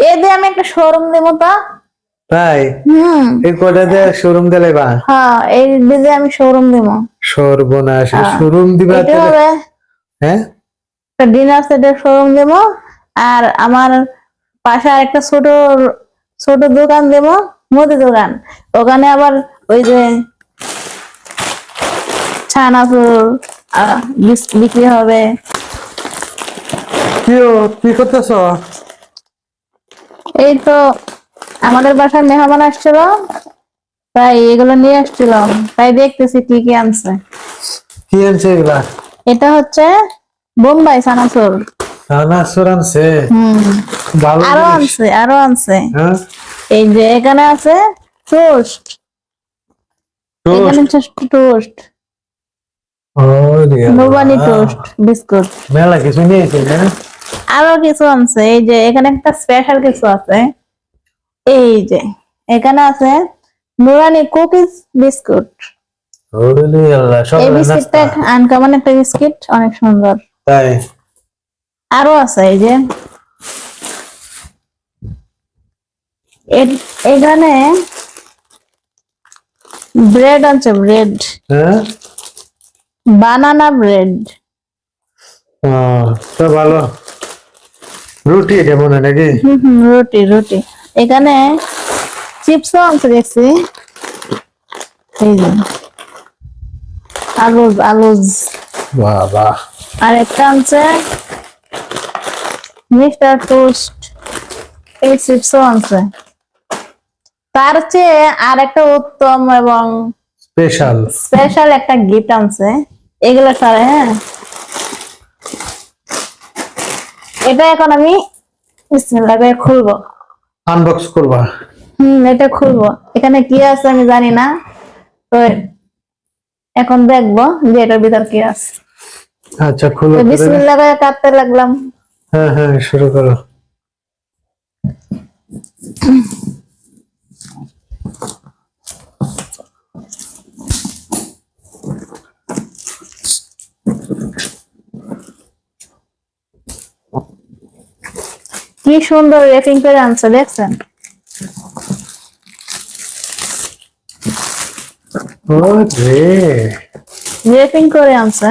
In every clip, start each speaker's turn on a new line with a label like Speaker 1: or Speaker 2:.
Speaker 1: এ দিয়ে আমি একটা শোরুম দেবো তা।
Speaker 2: তাই?
Speaker 1: হুম।
Speaker 2: এই কটা দিয়ে শোরুম দিলে বা
Speaker 1: হ্যাঁ এই দিয়ে আমি শোরুম দেবো।
Speaker 2: সর্বনাশ
Speaker 1: হ্যাঁ।
Speaker 2: শোরুম দিবা
Speaker 1: এটা
Speaker 2: হ্যাঁ?
Speaker 1: ডিনার সেটের শোরুম দেবো আর আমার পাশে আরেকটা ছোট ছোট দোকান দেবো মুদি দোকান। ওখানে আবার ওই যে বিস- বিক্রি হবে।
Speaker 2: কি করতেছ?
Speaker 1: এই তো আমাদের বাসায় মেহমান আসছিল তাই এগুলো নিয়ে আসছিল। তাই দেখতেছি কি কি আনছে।
Speaker 2: কি আনছে এগুলা?
Speaker 1: এটা হচ্ছে বোম্বাই ছানাচুর
Speaker 2: সানা সুর আনছে?
Speaker 1: হম।
Speaker 2: আরও
Speaker 1: আনছে আরও আনছে।
Speaker 2: হ্যাঁ?
Speaker 1: এই যে এখানে আছে টোস্ট। এখানে
Speaker 2: টোস্ট। ও
Speaker 1: টোস্ট বিস্কুট।
Speaker 2: মেলা কিছু নিয়েছে না
Speaker 1: আরও কিছু আছে এই যে এখানে একটা স্পেশাল কিছু আছে। এই যে এখানে আছে নুরানি কুকিজ বিস্কুট। এই
Speaker 2: নাস্তা।
Speaker 1: বিস্কিটটা আনকমন একটা বিস্কিট অনেক সুন্দর।
Speaker 2: তাই?
Speaker 1: আরও আছে এই যে। এখানে ব্রেড আছে ব্রেড বানানা ব্রেড
Speaker 2: তো ভালো। রুটি এটা মনে নাকি?
Speaker 1: হুম রুটি রুটি। এখানে চিপসও আনছে দেখছি এই যে আলুজ আলুজ
Speaker 2: বাবা।
Speaker 1: আর একটা আনছে মিস্টার টোস্ট। এই চিপসও আনছে। তার চেয়ে আর একটা উত্তম এবং
Speaker 2: স্পেশাল।
Speaker 1: স্পেশাল একটা গিফট আনছে। এগুলো সারে হ্যাঁ? এটা এখন আমি বিসমিল্লাহ করে খুলবো।
Speaker 2: আনবক্স করবা।
Speaker 1: হুম এটা খুলবো। এখানে কি আছে আমি জানি না তো এখন দেখব যে এটার ভিতর কি আছে।
Speaker 2: আচ্ছা খুলো।
Speaker 1: বিসমিল্লাহ করে কাটতে লাগলাম।
Speaker 2: হ্যাঁ হ্যাঁ শুরু করো।
Speaker 1: কি সুন্দর রেপিং করে আনছে দেখছেন?
Speaker 2: ও রে
Speaker 1: রেপিং করে আনছে।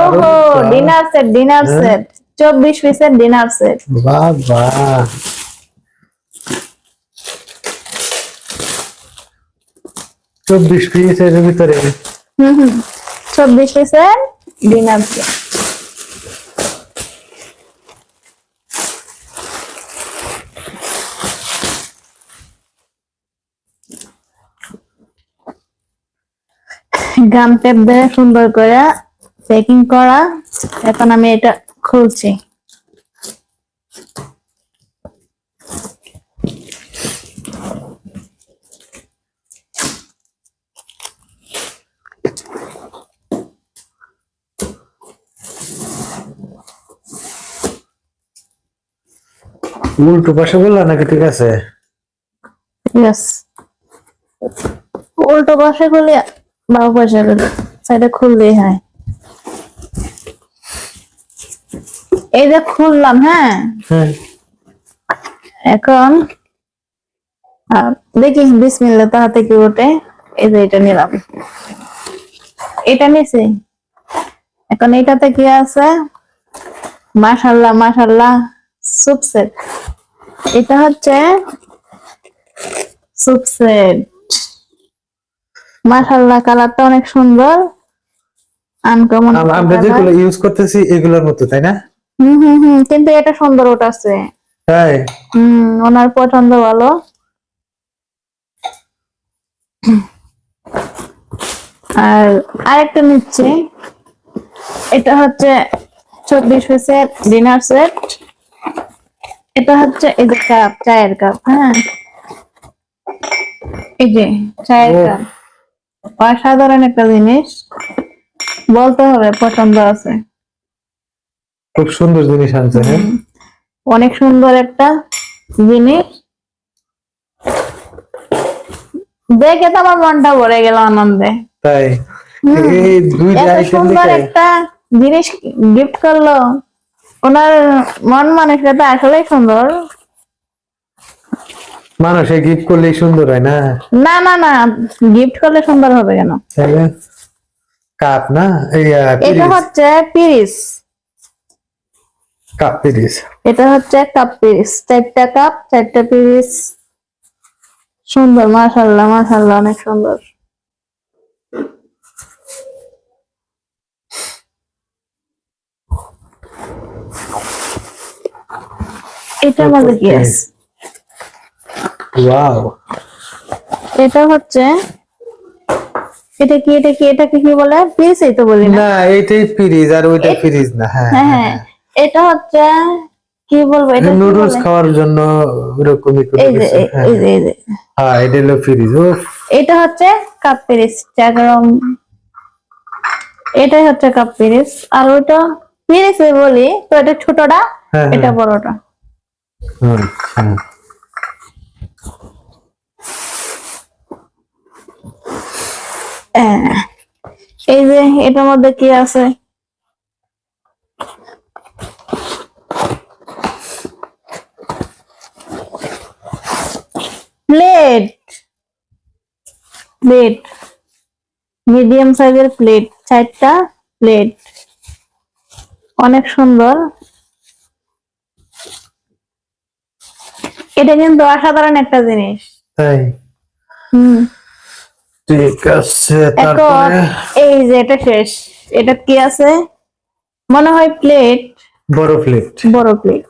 Speaker 1: ওহো ডিনার সেট ডিনার
Speaker 2: হ্যাঁ।
Speaker 1: সেট। চব্বিশ পিসের ডিনার সেট।
Speaker 2: বাবা চব্বিশ পিস এর ভিতরে?
Speaker 1: হুম হুম। চব্বিশ পিসের ডিনার সেট। গাম টেপ দিয়ে সুন্দর করে প্যাকিং করা। এখন আমি এটা খুলছি।
Speaker 2: উল্টো পাশে বললা নাকি ঠিক আছে?
Speaker 1: ইয়েস উল্টো পাশে খুলে বাবু পাশে খুলে সাইডে খুললেই হয়। এই যে খুললাম হ্যাঁ?
Speaker 2: হ্যাঁ।
Speaker 1: এখন দেখি বিসমিল্লা তাহাতে কি ওঠে এই যে এটা নিলাম। এটা নিছি। এখন এটাতে কি আছে? মাশাল্লাহ মাশাল্লাহ সুপ সেট এটা হচ্ছে সুপ সেট মাশাল্লাহ কালারটা অনেক সুন্দর। আনকমন
Speaker 2: আমরা যেগুলো ইউজ করতেছি এগুলোর মতো তাই না?
Speaker 1: হুম হুম হুম কিন্তু এটা সুন্দর ওঠাচ্ছে
Speaker 2: তাই?
Speaker 1: হুম ওনার পছন্দ ভালো। আর আরেকটা নিচ্ছি। এটা হচ্ছে চব্বিশ পিসের ডিনার সেট এটা হচ্ছে এই যে কাপ চায়ের কাপ হ্যাঁ। এই যে চায়ের কাপ অসাধারণ একটা জিনিস। বলতে হবে পছন্দ আছে।
Speaker 2: খুব সুন্দর জিনিস আনছে হ্যাঁ?
Speaker 1: অনেক সুন্দর একটা জিনিস। দেখে তো আমার মনটা ভরে গেল আনন্দে।
Speaker 2: তাই? এই
Speaker 1: সুন্দর একটা জিনিস গিফট করল। ওনার মন মানসিকতা আসলেই সুন্দর।
Speaker 2: মানুষে গিফট করলেই সুন্দর হয় না?
Speaker 1: না না না গিফট করলে সুন্দর হবে কেন?
Speaker 2: কাপ না?
Speaker 1: এটা হচ্ছে পিরিস
Speaker 2: কাপ পিরিস
Speaker 1: এটা হচ্ছে কাপ পিরিস চারটা কাপ চারটা পিরিস সুন্দর মাশাল্লাহ মাশাল্লাহ অনেক সুন্দর। এটা আমাদের কি আছে
Speaker 2: ওয়াও
Speaker 1: এটা হচ্ছে এটা কি এটা কি এটাকে কি বলে? পিরিসই তো বলি না।
Speaker 2: এইটাই ফ্রিজ আর ওইটা ফ্রিজ না। হ্যাঁ
Speaker 1: হ্যাঁ হ্যাঁ এটা হচ্ছে কি বলব এটা
Speaker 2: নুডলস খাওয়ার জন্য ওরকমই করে
Speaker 1: এই যে এই-
Speaker 2: হ্যাঁ
Speaker 1: যে এই যে।
Speaker 2: হ্যাঁ এটা হলো ফ্রিজ ও
Speaker 1: এটা হচ্ছে কাপ পিরিস চাগরম এটাই হচ্ছে কাপ পিরিস। আর ওইটা পিরিস বলি তো এটা ছোটটা
Speaker 2: হ্যাঁ
Speaker 1: এটা
Speaker 2: হ্যাঁ
Speaker 1: বড়টা।
Speaker 2: আচ্ছা।
Speaker 1: এই যে এটার মধ্যে কি আছে? প্লেট। প্লেট। মিডিয়াম সাইজের প্লেট চারটা প্লেট। অনেক সুন্দর। এটা কিন্তু অসাধারণ একটা জিনিস।
Speaker 2: তাই?
Speaker 1: হুম।
Speaker 2: ঠিক আছে
Speaker 1: এখন
Speaker 2: তারপরে?
Speaker 1: এই যে এটা শেষ। এটা কি আছে? মনে হয় প্লেট
Speaker 2: বড় প্লেট
Speaker 1: বড় প্লেট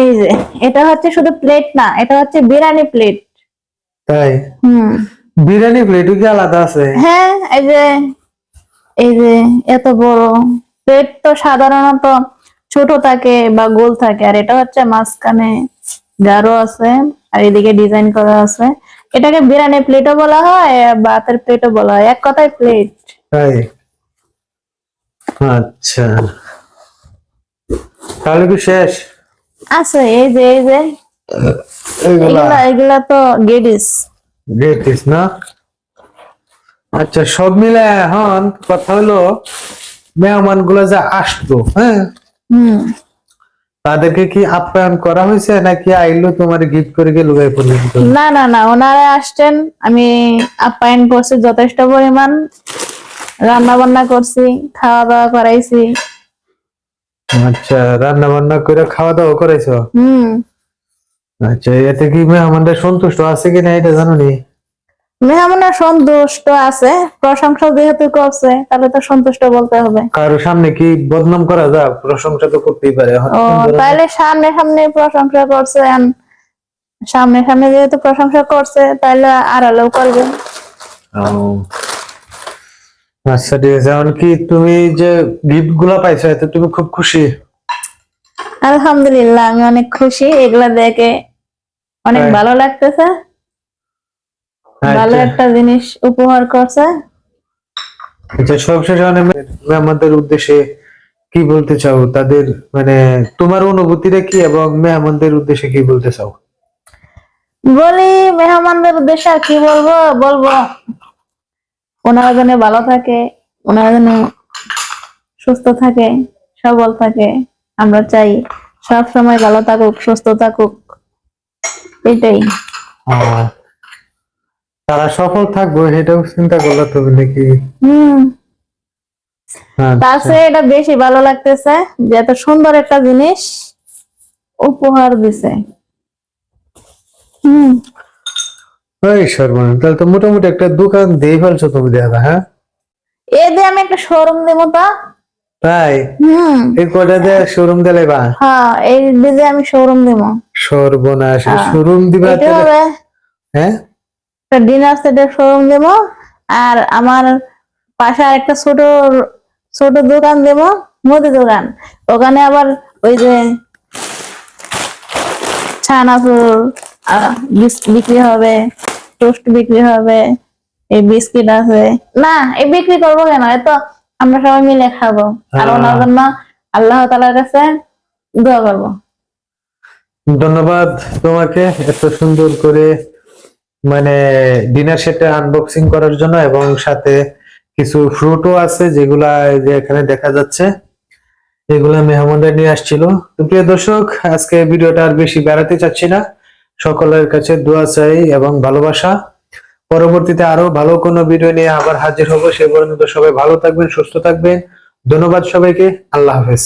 Speaker 1: এই যে এটা হচ্ছে শুধু প্লেট না এটা হচ্ছে বিরিয়ানি প্লেট
Speaker 2: তাই?
Speaker 1: হুম।
Speaker 2: বিরিয়ানি প্লেটও কি আলাদা আছে?
Speaker 1: হ্যাঁ এই যে এই যে এত বড়। প্লেট তো সাধারণত ছোট থাকে বা গোল থাকে আর এটা হচ্ছে মাঝখানে গাঢ় আছে আর এদিকে ডিজাইন করা আছে। এটাকে বিরিয়ানি প্লেটও বলা হয় বা হাতের প্লেটও বলা হয়। এক কথায় প্লেট
Speaker 2: আচ্ছা। তাহলে কি শেষ?
Speaker 1: আছে এই যে এই যে।
Speaker 2: এগুলা?
Speaker 1: তো গেডিস।
Speaker 2: গ্রেটিস না? আচ্ছা সব মিলে এখন কথা হলো মেহমানগুলো যে আসতো হ্যাঁ? তাদেরকে কি আপ্যায়ন করা হয়েছে নাকি আইলো তোমার গিফট করে গায়ে পর্যন্ত
Speaker 1: না না না ওনারা আসছেন আমি আপ্যায়ন করছি যথেষ্ট পরিমাণ। রান্না বান্না করছি খাওয়া দাওয়া করাইছি।
Speaker 2: আচ্ছা রান্না বান্না করে খাওয়া দাওয়া করেছ
Speaker 1: হুম।
Speaker 2: আচ্ছা এতে কি মেহমানরা সন্তুষ্ট আছে কিনা এটা জানো নি?
Speaker 1: মেহমানের সন্তুষ্ট আছে প্রশংসা যেহেতু করছে তাহলে তো সন্তুষ্ট বলতে হবে।
Speaker 2: কারও সামনে কি বদনাম করা যায়? প্রশংসা তো করতেই পারে।
Speaker 1: তাহলে সামনে সামনে প্রশংসা করছে সামনে সামনে যেহেতু প্রশংসা করছে তাহলে আড়ালেও করবে।
Speaker 2: আচ্ছা ঠিক আছে। এখন কি তুমি যে গিফটগুলা পাইছো এতে তুমি খুব খুশি?
Speaker 1: আলহামদুলিল্লাহ আমি অনেক খুশি। এগুলা দেখে অনেক ভালো লাগতেছে। ভালো
Speaker 2: আচ্ছা
Speaker 1: একটা জিনিস উপহার করছে।
Speaker 2: আচ্ছা সবশেষে মানে মেহমানদের উদ্দেশ্যে কি বলতে চাও? তাদের মানে তোমার অনুভূতিটা কি এবং মেহমানদের উদ্দেশ্যে কি বলতে চাও?
Speaker 1: বলি মেহমানদের উদ্দেশ্যে কি বলব? বলব ওনারা যেন ভালো থাকে ওনারা যেন সুস্থ থাকে সবল থাকে। আমরা চাই সব সময় ভালো থাকুক সুস্থ থাকুক। এটাই।
Speaker 2: তারা সফল থাকব সেটাও চিন্তা করল তুমি নাকি?
Speaker 1: হম। তার। চেয়ে এটা বেশি ভালো লাগতেছে যে এত সুন্দর একটা জিনিস উপহার দিছে। হম।
Speaker 2: ওই সর্বনাশ তাহলে তো মোটামুটি একটা দোকান দিয়ে ফেলছো তুমি দেখা হ্যাঁ?
Speaker 1: এ দিয়ে আমি একটা শোরুম দেবো তা।
Speaker 2: তাই?
Speaker 1: হম।
Speaker 2: এই কটা দিয়ে শোরুম দিলে বা?
Speaker 1: হ্যাঁ এই দিয়ে আমি শোরুম দেবো
Speaker 2: সর্বনাশ। শোরুম দিবা হ্যাঁ?
Speaker 1: একটা ডিনার সেটের শোরুম দেবো আর আমার পাশে একটা ছোট ছোট দোকান দেবো মুদি দোকান। ওখানে আবার ওই যে ছানাচুর বিক্রি হবে টোস্ট বিক্রি হবে এই বিস্কিট আছে। না এই বিক্রি করব কেন? এ তো আমরা সবাই মিলে খাব। আর
Speaker 2: আহ।
Speaker 1: ওনার জন্য আল্লাহ তালার কাছে দোয়া করব।
Speaker 2: ধন্যবাদ তোমাকে এত সুন্দর করে মানে ডিনার সেটে আনবক্সিং করার জন্য এবং সাথে কিছু ফ্রুটও আছে যেগুলা যে এখানে দেখা যাচ্ছে, এগুলা মেহমানরা নিয়ে আসছিল। তো প্রিয় দর্শক, আজকে ভিডিওটা আর বেশি বেড়াতে চাচ্ছি না। সকলের কাছে দোয়া চাই এবং ভালোবাসা। পরবর্তীতে আরও ভালো কোনো ভিডিও নিয়ে আবার হাজির হব। সে পর্যন্ত সবাই ভালো থাকবেন, সুস্থ থাকবেন। ধন্যবাদ সবাইকে। আল্লাহ হাফেজ।